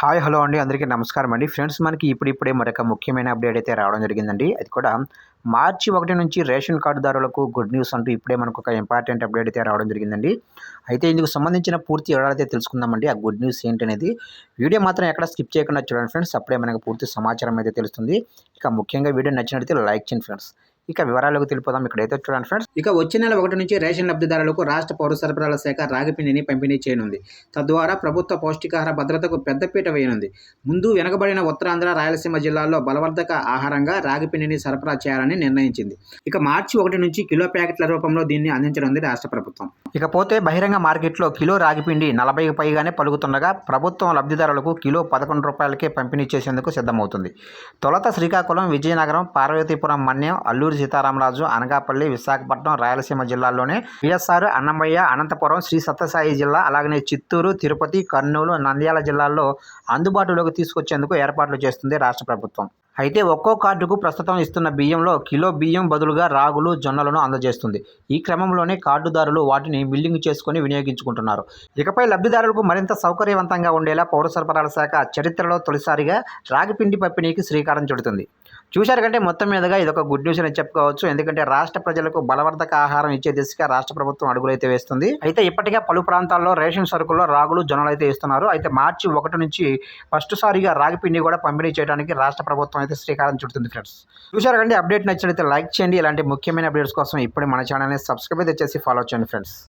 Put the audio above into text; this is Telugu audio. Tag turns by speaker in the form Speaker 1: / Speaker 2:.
Speaker 1: హాయ్ హలో అండి. అందరికీ నమస్కారం అండి. ఫ్రెండ్స్ మనకి ఇప్పుడిప్పుడే మరొక ముఖ్యమైన అప్డేట్ అయితే రావడం జరిగిందండి. అది కూడా మార్చి ఒకటి నుంచి రేషన్ కార్డుదారులకు గుడ్ న్యూస్ అంటూ ఇప్పుడే మనకు ఒక ఇంపార్టెంట్ అప్డేట్ అయితే రావడం జరిగిందండి. అయితే ఇందుకు సంబంధించిన పూర్తి వివరాలైతే అయితే తెలుసుకుందామండి. ఆ గుడ్ న్యూస్ ఏంటనేది వీడియో మాత్రం ఎక్కడ స్కిప్ చేయకుండా చూడండి ఫ్రెండ్స్. అప్పుడే మనకు పూర్తి సమాచారం అయితే తెలుస్తుంది. ఇక ముఖ్యంగా వీడియో నచ్చినట్లయితే లైక్ చేయండి ఫ్రెండ్స్. ఇక వివరాలకు తెలిపోదాం. ఇక్కడైతే చూడండి ఫ్రెండ్స్
Speaker 2: ఇక వచ్చే నెల ఒకటి నుంచి రేషన్ లబ్ధిదారులకు రాష్ట్ర పౌర సరఫరాల శాఖ రాగిపిండిని పంపిణీ చేయనుంది. తద్వారా ప్రభుత్వ పౌష్టికాహార భద్రతకు పెద్దపీట వేయనుంది. ముందు వెనకబడిన ఉత్తరాంధ్ర రాయలసీమ జిల్లాల్లో బలవర్ధక ఆహారంగా రాగిపిండిని సరఫరా చేయాలని నిర్ణయించింది. ఇక మార్చి ఒకటి నుంచి కిలో ప్యాకెట్ల రూపంలో దీన్ని అందించనుంది రాష్ట్ర ప్రభుత్వం.
Speaker 1: ఇకపోతే బహిరంగ మార్కెట్లో కిలో రాగిపిండి నలభైకి పైగానే పలుకుతుండగా ప్రభుత్వం లబ్ధిదారులకు కిలో పదకొండు రూపాయలకే పంపిణీ చేసేందుకు సిద్ధమవుతుంది. తొలత శ్రీకాకుళం విజయనగరం పార్వతీపురం మన్యం అల్లూరి సీతారామరాజు అనకాపల్లి విశాఖపట్నం రాయలసీమ జిల్లాల్లోనే వైఎస్ఆర్ అన్నమయ్య అనంతపురం శ్రీ సత్యసాయి జిల్లా అలాగనే చిత్తూరు తిరుపతి కర్నూలు నంద్యాల జిల్లాల్లో అందుబాటులోకి తీసుకొచ్చేందుకు ఏర్పాట్లు చేస్తుంది రాష్ట్ర ప్రభుత్వం. అయితే ఒక్కో కార్డుకు ప్రస్తుతం ఇస్తున్న బియ్యంలో కిలో బియ్యం బదులుగా రాగులు జొన్నలను అందజేస్తుంది. ఈ క్రమంలోనే కార్డుదారులు వాటిని బిల్లింగ్ చేసుకుని వినియోగించుకుంటున్నారు. ఇకపై లబ్ధిదారులకు మరింత సౌకర్యవంతంగా ఉండేలా పౌర సరఫరాల శాఖ చరిత్రలో తొలిసారిగా రాగిపిండి పంపిణీకి శ్రీకారం చుడుతుంది. చూశారు కంటే మొత్తం మీదుగా ఇది ఒక గుడ్ న్యూస్ అని చెప్పుకోవచ్చు. ఎందుకంటే రాష్ట్ర ప్రజలకు బలవర్ధక ఆహారం ఇచ్చే దిశగా రాష్ట్ర ప్రభుత్వం అడుగులైతే వేస్తుంది. అయితే ఇప్పటికే పలు ప్రాంతాల్లో రేషన్ సరుకుల్లో రాగులు జొన్నలు అయితే ఇస్తున్నారు అయితే మార్చి ఒకటి నుంచి ఫస్ట్ సారిగా రాగి పిండి కూడా పంపిణీ చేయడానికి రాష్ట్ర ప్రభుత్వం అయితే శ్రీకారం చుడుతుంది ఫ్రెండ్స్. చూశారు కంటే అప్డేట్ నచ్చినట్లయితే లైక్ చేయండి. ఇలాంటి ముఖ్యమైన అప్డేట్స్ కోసం ఇప్పుడు మన ఛానల్ని సబ్స్క్రైబ్ అయితే చేసి ఫాలో చేయండి ఫ్రెండ్స్.